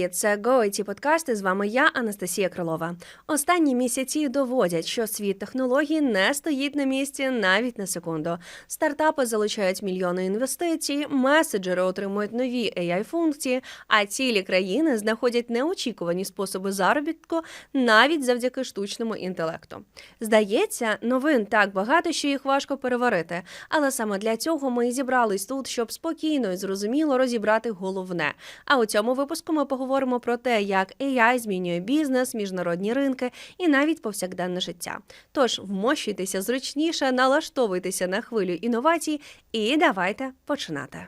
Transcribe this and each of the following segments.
Привіт, це GoIT подкасти. З вами я, Анастасія Крилова. Останні місяці доводять, що світ технологій не стоїть на місці навіть на секунду. Стартапи залучають мільйони інвестицій, меседжери отримують нові ai функції, а цілі країни знаходять неочікувані способи заробітку навіть завдяки штучному інтелекту. Здається, новин так багато, що їх важко переварити. Але саме для цього ми і зібрались тут, щоб спокійно і зрозуміло розібрати головне. А у цьому випуску ми поговоримо про те, як AI змінює бізнес, міжнародні ринки і навіть повсякденне життя. Тож вмощуйтеся зручніше, налаштовуйтеся на хвилю інновацій і давайте починати.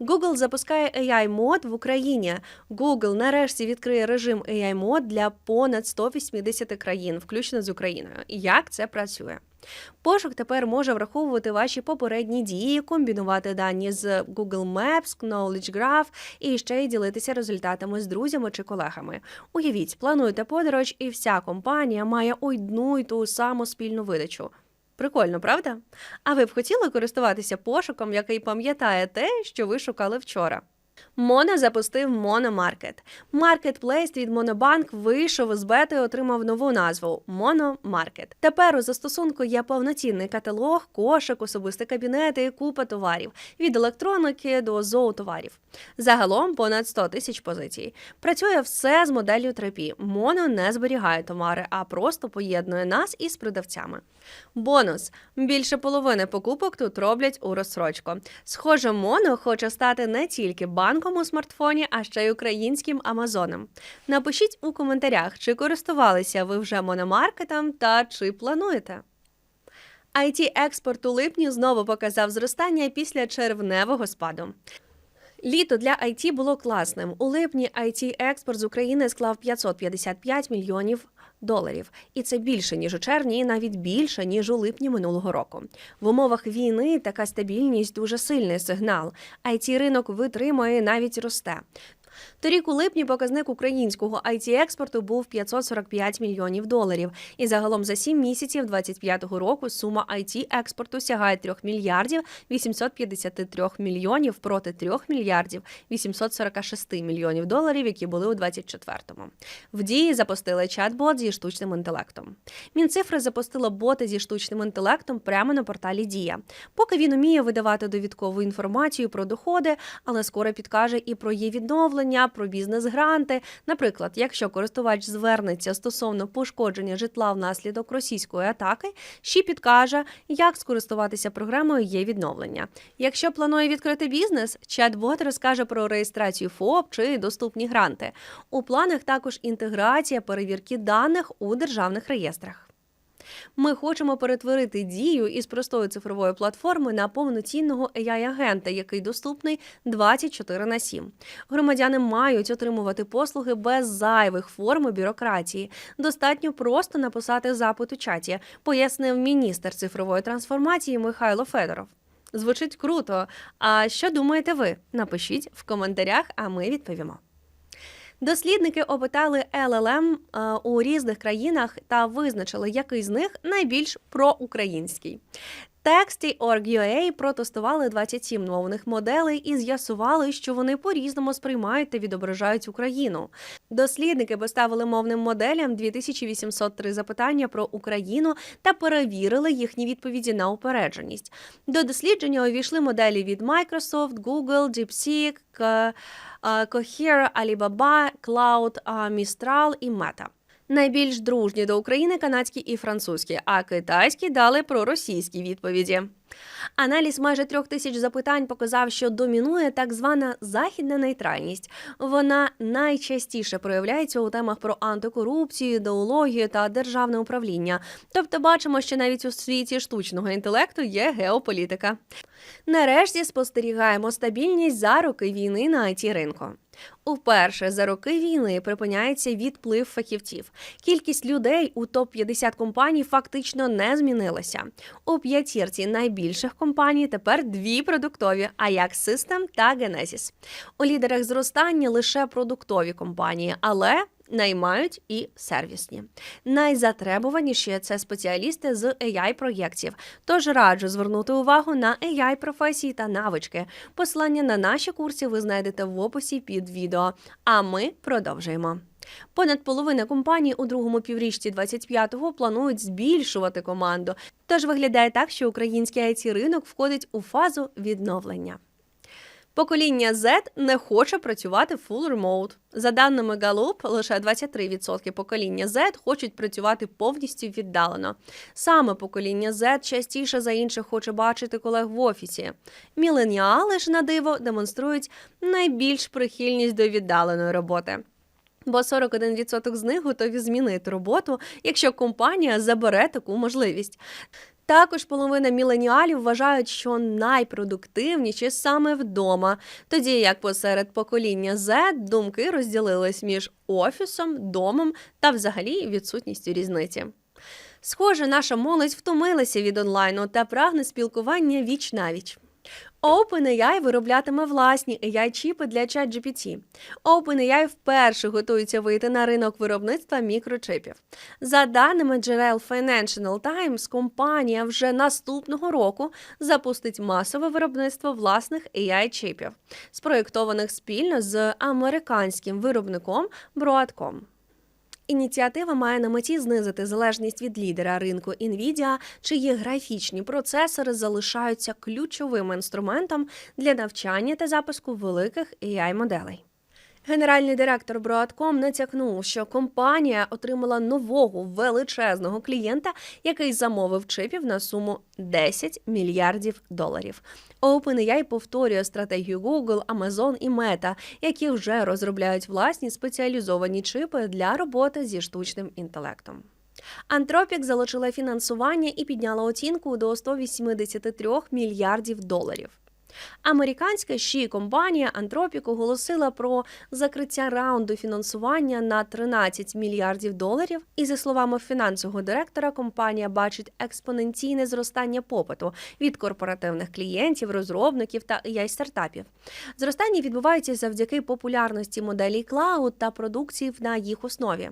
Google запускає AI мод в Україні. Google нарешті відкриє режим AI мод для понад 180 країн, включно з Україною. Як це працює? Пошук тепер може враховувати ваші попередні дії, комбінувати дані з Google Maps, Knowledge Graph і ще й ділитися результатами з друзями чи колегами. Уявіть, плануєте подорож, і вся компанія має одну й ту саму спільну видачу. Прикольно, правда? А ви б хотіли користуватися пошуком, який пам'ятає те, що ви шукали вчора? Моно запустив Мономаркет. Маркетплейс від Монобанк вийшов з бети отримав нову назву Мономаркет. Тепер у застосунку є повноцінний каталог, кошик, особистий кабінет і купа товарів від електроніки до зоотоварів. Загалом понад 100 тисяч позицій. Працює все з моделлю 3P. Моно не зберігає товари, а просто поєднує нас із продавцями. Бонус: більше половини покупок тут роблять у розсрочку. Схоже, Моно хоче стати не тільки банком у смартфоні, а ще й українським Амазоном. Напишіть у коментарях, чи користувалися ви вже мономаркетом та чи плануєте. it експорт у липні знову показав зростання після червневого спаду. Літо для IT було класним. У липні it експорт з України склав 555 мільйонів доларів, і це більше ніж у червні, і навіть більше ніж у липні минулого року. В умовах війни така стабільність дуже сильний сигнал. it ринок витримує навіть росте. Торік у липні показник українського it експорту був 545 мільйонів доларів. І загалом за 7 місяців 2025 року сума it експорту сягає 3 мільярдів 853 мільйонів проти 3 мільярдів 846 мільйонів доларів, які були у 24-му. В дії запустили чат-бот зі штучним інтелектом. Мінцифри запустила боти зі штучним інтелектом прямо на порталі Дія. Поки він уміє видавати довідкову інформацію про доходи, але скоро підкаже і про її відновлення про бізнес-гранти. Наприклад, якщо користувач звернеться стосовно пошкодження житла внаслідок російської атаки, ще підкаже, як скористуватися програмою є відновлення. Якщо планує відкрити бізнес, чат-бот розкаже про реєстрацію ФОП чи доступні гранти. У планах також інтеграція перевірки даних у державних реєстрах. Ми хочемо перетворити дію із простої цифрової платформи на повноцінного AI-агента, який доступний 24 на 7. Громадяни мають отримувати послуги без зайвих форм бюрократії. Достатньо просто написати запит у чаті, пояснив міністр цифрової трансформації Михайло Федоров. Звучить круто. А що думаєте ви? Напишіть в коментарях, а ми відповімо. Дослідники опитали LLM е, у різних країнах та визначили, який з них найбільш проукраїнський. Texty.org.ua протестували 27 мовних моделей і з'ясували, що вони по-різному сприймають та відображають Україну. Дослідники поставили мовним моделям 2803 запитання про Україну та перевірили їхні відповіді на упередженість. До дослідження увійшли моделі від Microsoft, Google, DeepSeek, Cohere, Alibaba, Cloud, Mistral і Meta. Найбільш дружні до України канадські і французькі, а китайські дали проросійські відповіді. Аналіз майже трьох тисяч запитань показав, що домінує так звана західна нейтральність. Вона найчастіше проявляється у темах про антикорупцію, ідеологію та державне управління. Тобто, бачимо, що навіть у світі штучного інтелекту є геополітика. Нарешті спостерігаємо стабільність за роки війни на it ринку. Уперше за роки війни припиняється відплив фахівців. Кількість людей у топ 50 компаній фактично не змінилася. У п'ятірці найбільших компаній тепер дві продуктові: Ajax System та Genesis. У лідерах зростання лише продуктові компанії, але наймають і сервісні. Найзатребуваніші це спеціалісти з ai проєктів. Тож раджу звернути увагу на ai професії та навички. Посилання на наші курси ви знайдете в описі під відео. А ми продовжуємо. Понад половина компаній у другому півріччі 25-го планують збільшувати команду. Тож виглядає так, що український it ринок входить у фазу відновлення. Покоління Z не хоче працювати full remote. За даними Gallup, лише 23% покоління Z хочуть працювати повністю віддалено. Саме покоління Z частіше за інших хоче бачити колег в офісі. Міленіали ж на диво демонструють найбільш прихильність до віддаленої роботи. Бо 41% з них готові змінити роботу, якщо компанія забере таку можливість. Також половина міленіалів вважають, що найпродуктивніші саме вдома, тоді як посеред покоління Z думки розділились між офісом, домом та взагалі відсутністю різниці. Схоже, наша молодь втомилася від онлайну та прагне спілкування віч навіч. OpenAI вироблятиме власні AI-чіпи для ChatGPT. OpenAI вперше готується вийти на ринок виробництва мікрочипів. За даними джерел Financial Times, компанія вже наступного року запустить масове виробництво власних AI-чипів, спроєктованих спільно з американським виробником Broadcom. Ініціатива має на меті знизити залежність від лідера ринку Nvidia, чиї графічні процесори залишаються ключовим інструментом для навчання та запуску великих ai моделей Генеральний директор Broadcom натякнув, що компанія отримала нового величезного клієнта, який замовив чипів на суму 10 мільярдів доларів. OpenAI повторює стратегію Google, Amazon і Meta, які вже розробляють власні спеціалізовані чипи для роботи зі штучним інтелектом. Антропік залучила фінансування і підняла оцінку до 183 мільярдів доларів. Американська ще компанія Антропік оголосила про закриття раунду фінансування на 13 мільярдів доларів. І за словами фінансового директора, компанія бачить експоненційне зростання попиту від корпоративних клієнтів, розробників та ai стартапів. Зростання відбувається завдяки популярності моделей клауд та продукції на їх основі.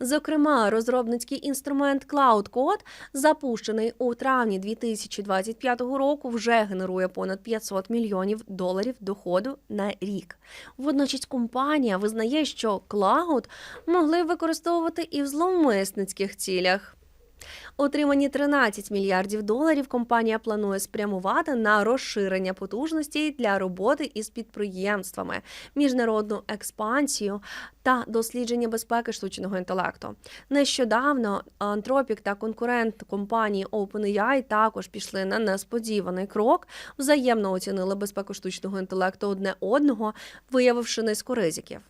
Зокрема, розробницький інструмент Cloud Code, запущений у травні 2025 року, вже генерує понад 500 500 мільйонів доларів доходу на рік. Водночас компанія визнає, що клауд могли використовувати і в зловмисницьких цілях. Отримані 13 мільярдів доларів компанія планує спрямувати на розширення потужностей для роботи із підприємствами, міжнародну експансію та дослідження безпеки штучного інтелекту. Нещодавно Антропік та конкурент компанії OpenAI також пішли на несподіваний крок, взаємно оцінили безпеку штучного інтелекту одне одного, виявивши низку ризиків.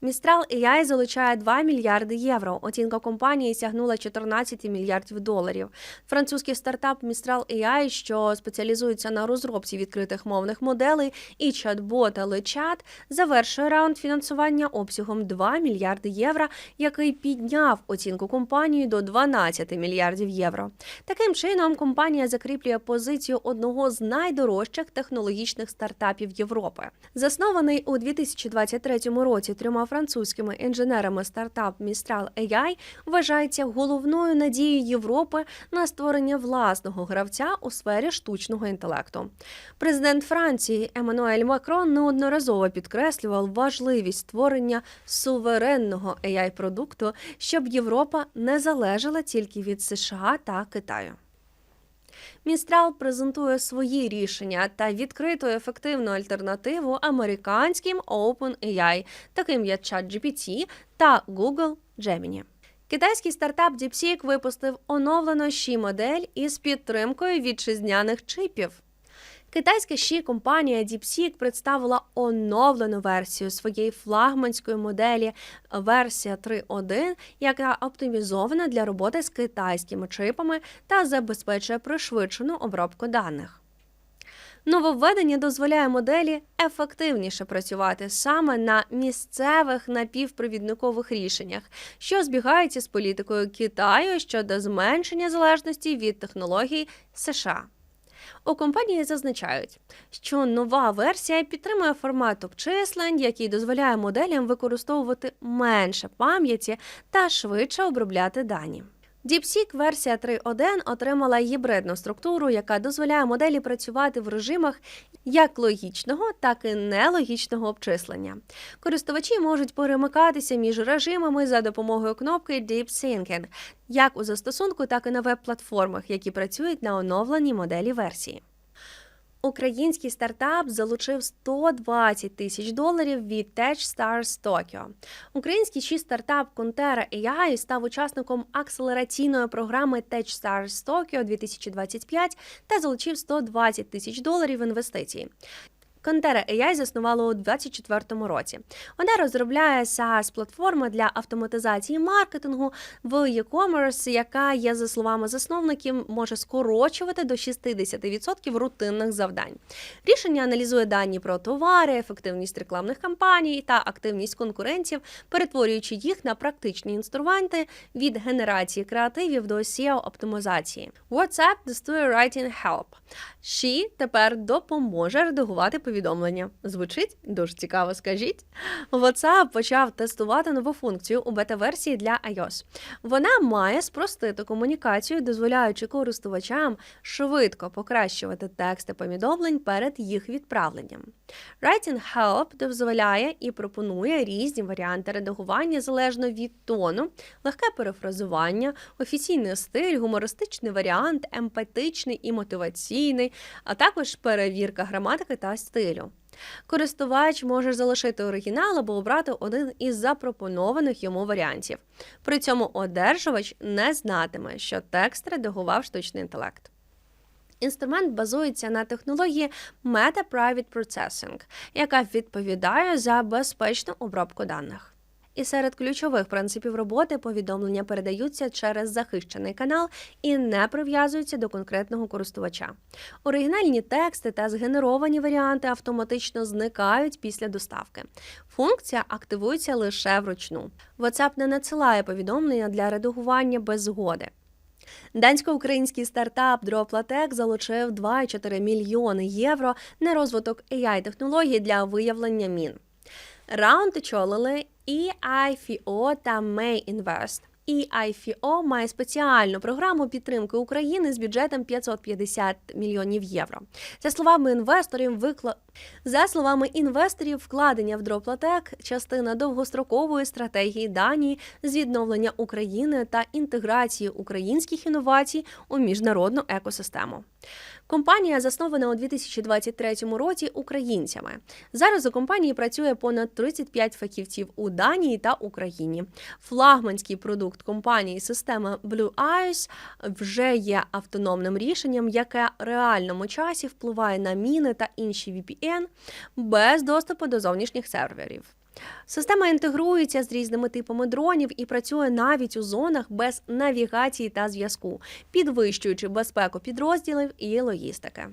Містрал AI залучає 2 мільярди євро. Оцінка компанії сягнула 14 мільярдів доларів. Французький стартап Містрал AI, що спеціалізується на розробці відкритих мовних моделей, і чат-бот LeChat, завершує раунд фінансування обсягом 2 мільярди євро, який підняв оцінку компанії до 12 мільярдів євро. Таким чином, компанія закріплює позицію одного з найдорожчих технологічних стартапів Європи. Заснований у 2023 році трьома французькими інженерами стартап Mistral AI вважається головною надією Європи на створення власного гравця у сфері штучного інтелекту. Президент Франції Еммануель Макрон неодноразово підкреслював важливість створення суверенного ai продукту, щоб Європа не залежала тільки від США та Китаю. Містрал презентує свої рішення та відкриту ефективну альтернативу американським OpenAI, таким як ChatGPT та Google Gemini. Китайський стартап DeepSeek випустив оновлену ші модель із підтримкою вітчизняних чипів. Китайська ще компанія DeepSeek представила оновлену версію своєї флагманської моделі версія 3.1, яка оптимізована для роботи з китайськими чипами та забезпечує пришвидшену обробку даних. Нововведення дозволяє моделі ефективніше працювати саме на місцевих напівпровідникових рішеннях, що збігається з політикою Китаю щодо зменшення залежності від технологій США. У компанії зазначають, що нова версія підтримує формат обчислень, який дозволяє моделям використовувати менше пам'яті та швидше обробляти дані. DeepSeek версія 3.1 отримала гібридну структуру, яка дозволяє моделі працювати в режимах як логічного, так і нелогічного обчислення. Користувачі можуть перемикатися між режимами за допомогою кнопки Deep Syncing, як у застосунку, так і на веб-платформах, які працюють на оновленій моделі версії. Український стартап залучив 120 тисяч доларів від TechStars Tokyo. Український чи стартап Контера AI став учасником акселераційної програми TechStars Tokyo 2025 та залучив 120 тисяч доларів інвестицій. Conterra AI заснувала у 2024 році. Вона розробляє SaaS платформу для автоматизації маркетингу в e-commerce, яка є за словами засновників, може скорочувати до 60% рутинних завдань. Рішення аналізує дані про товари, ефективність рекламних кампаній та активність конкурентів, перетворюючи їх на практичні інструменти від генерації креативів до SEO оптимізації. WhatsApp тестує Writing Help. She тепер допоможе редагувати повідомлення. Звучить дуже цікаво, скажіть. WhatsApp почав тестувати нову функцію у бета-версії для iOS. Вона має спростити комунікацію, дозволяючи користувачам швидко покращувати тексти повідомлень перед їх відправленням. Writing Help дозволяє і пропонує різні варіанти редагування залежно від тону, легке перефразування, офіційний стиль, гумористичний варіант, емпатичний і мотиваційний, а також перевірка граматики та стилю. Користувач може залишити оригінал або обрати один із запропонованих йому варіантів. При цьому одержувач не знатиме, що текст редагував штучний інтелект. Інструмент базується на технології Meta Private Processing, яка відповідає за безпечну обробку даних. І серед ключових принципів роботи повідомлення передаються через захищений канал і не прив'язуються до конкретного користувача. Оригінальні тексти та згенеровані варіанти автоматично зникають після доставки. Функція активується лише вручну. WhatsApp не надсилає повідомлення для редагування без згоди. Дансько-український стартап Droplatech залучив 2,4 мільйони євро на розвиток AI-технологій для виявлення мін. Раунд очолили EIFO та May Invest. EIFO має спеціальну програму підтримки України з бюджетом 550 мільйонів євро. За словами інвесторів, викла... за словами інвесторів, вкладення в Дроплатек частина довгострокової стратегії Данії з відновлення України та інтеграції українських інновацій у міжнародну екосистему. Компанія заснована у 2023 році українцями. Зараз у компанії працює понад 35 фахівців у Данії та Україні. Флагманський продукт компанії система Blue Eyes вже є автономним рішенням, яке в реальному часі впливає на міни та інші VPN без доступу до зовнішніх серверів. Система інтегрується з різними типами дронів і працює навіть у зонах без навігації та зв'язку, підвищуючи безпеку підрозділів і логістики.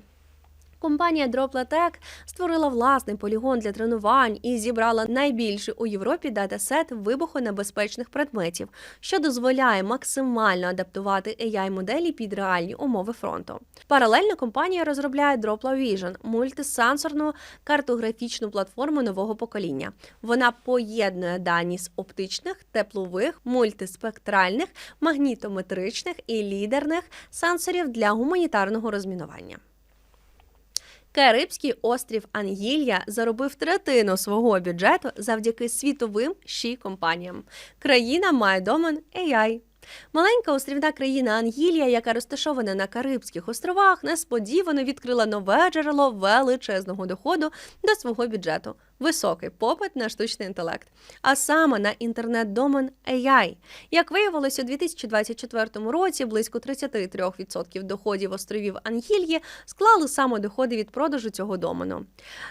Компанія Dropletech створила власний полігон для тренувань і зібрала найбільший у Європі датасет вибухонебезпечних предметів, що дозволяє максимально адаптувати AI-моделі під реальні умови фронту. Паралельно компанія розробляє Dropla Vision – мультисенсорну картографічну платформу нового покоління. Вона поєднує дані з оптичних, теплових, мультиспектральних, магнітометричних і лідерних сенсорів для гуманітарного розмінування. Карибський острів Ангілія заробив третину свого бюджету завдяки світовим ші компаніям. Країна має домен AI. Маленька острівна країна Ангілія, яка розташована на Карибських островах, несподівано відкрила нове джерело величезного доходу до свого бюджету високий попит на штучний інтелект, а саме на інтернет-домен AI. Як виявилось, у 2024 році близько 33% доходів островів Ангільї склали саме доходи від продажу цього домену.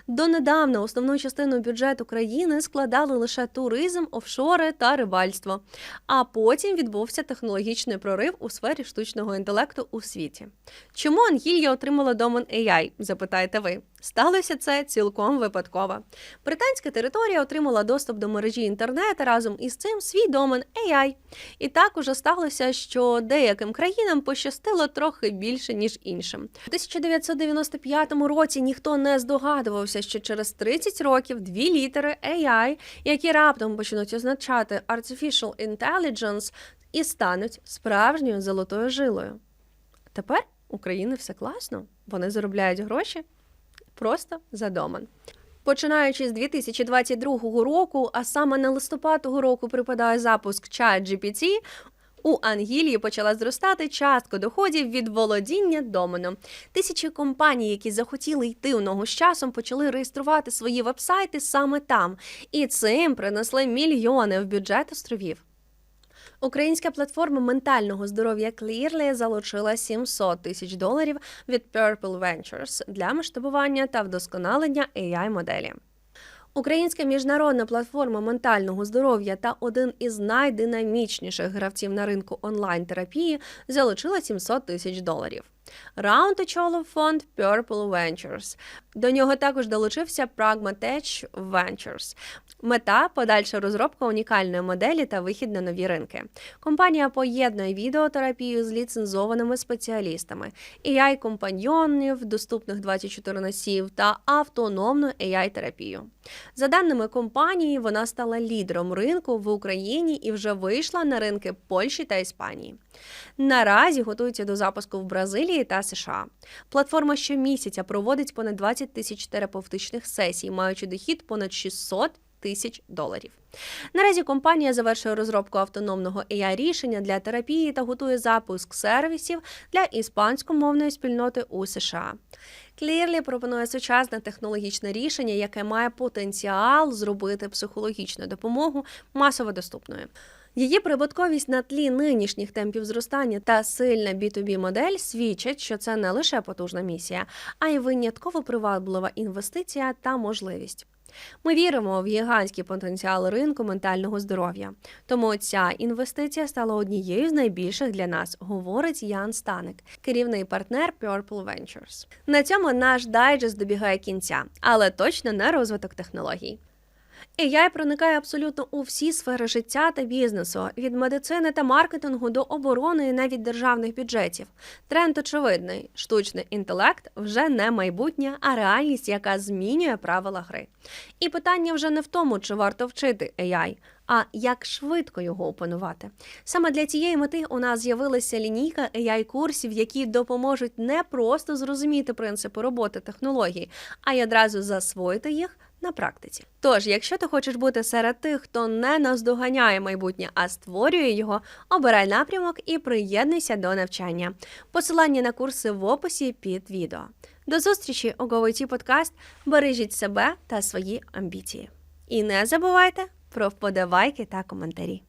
Донедавна основну частину бюджету країни складали лише туризм, офшори та рибальство. А потім відбувся технологічний прорив у сфері штучного інтелекту у світі. Чому Ангілья отримала домен AI? Запитаєте ви. Сталося це цілком випадково. Британська територія отримала доступ до мережі інтернет разом із цим свій домен AI. І так уже сталося, що деяким країнам пощастило трохи більше, ніж іншим. У 1995 році ніхто не здогадувався, що через 30 років дві літери AI, які раптом почнуть означати Artificial Intelligence, і стануть справжньою золотою жилою. Тепер у країни все класно, вони заробляють гроші просто за домен. Починаючи з 2022 року, а саме на листопад року припадає запуск ChatGPT, у Ангілії почала зростати частка доходів від володіння доменом. Тисячі компаній, які захотіли йти у ногу з часом, почали реєструвати свої вебсайти саме там, і цим принесли мільйони в бюджет островів. Українська платформа ментального здоров'я Clearly залучила 700 тисяч доларів від Purple Ventures для масштабування та вдосконалення AI-моделі. Українська міжнародна платформа ментального здоров'я та один із найдинамічніших гравців на ринку онлайн-терапії залучила 700 тисяч доларів. Раунд очолив фонд Purple Ventures. До нього також долучився Pragmatech Ventures. Мета подальша розробка унікальної моделі та вихід на нові ринки. Компанія поєднує відеотерапію з ліцензованими спеціалістами, ai компаньйонів, доступних 24 на 7 та автономну AI-терапію. За даними компанії, вона стала лідером ринку в Україні і вже вийшла на ринки Польщі та Іспанії. Наразі готується до запуску в Бразилії та США. Платформа щомісяця проводить понад 20 тисяч терапевтичних сесій, маючи дохід понад 600 тисяч доларів. Наразі компанія завершує розробку автономного ai рішення для терапії та готує запуск сервісів для іспанськомовної спільноти у США. Clearly пропонує сучасне технологічне рішення, яке має потенціал зробити психологічну допомогу масово доступною. Її прибутковість на тлі нинішніх темпів зростання та сильна B2B модель свідчать, що це не лише потужна місія, а й винятково приваблива інвестиція та можливість. Ми віримо в гігантський потенціал ринку ментального здоров'я. Тому ця інвестиція стала однією з найбільших для нас, говорить Ян Станик, керівний партнер Purple Ventures. На цьому наш дайджест добігає кінця, але точно не розвиток технологій. AI проникає абсолютно у всі сфери життя та бізнесу, від медицини та маркетингу до оборони і навіть державних бюджетів. Тренд очевидний: штучний інтелект вже не майбутнє, а реальність, яка змінює правила гри. І питання вже не в тому, чи варто вчити AI, а як швидко його опанувати. Саме для цієї мети у нас з'явилася лінійка ai курсів, які допоможуть не просто зрозуміти принципи роботи технологій, а й одразу засвоїти їх на практиці. Тож, якщо ти хочеш бути серед тих, хто не наздоганяє майбутнє, а створює його, обирай напрямок і приєднуйся до навчання. Посилання на курси в описі під відео. До зустрічі у GoIT подкаст. Бережіть себе та свої амбіції. І не забувайте про вподобайки та коментарі.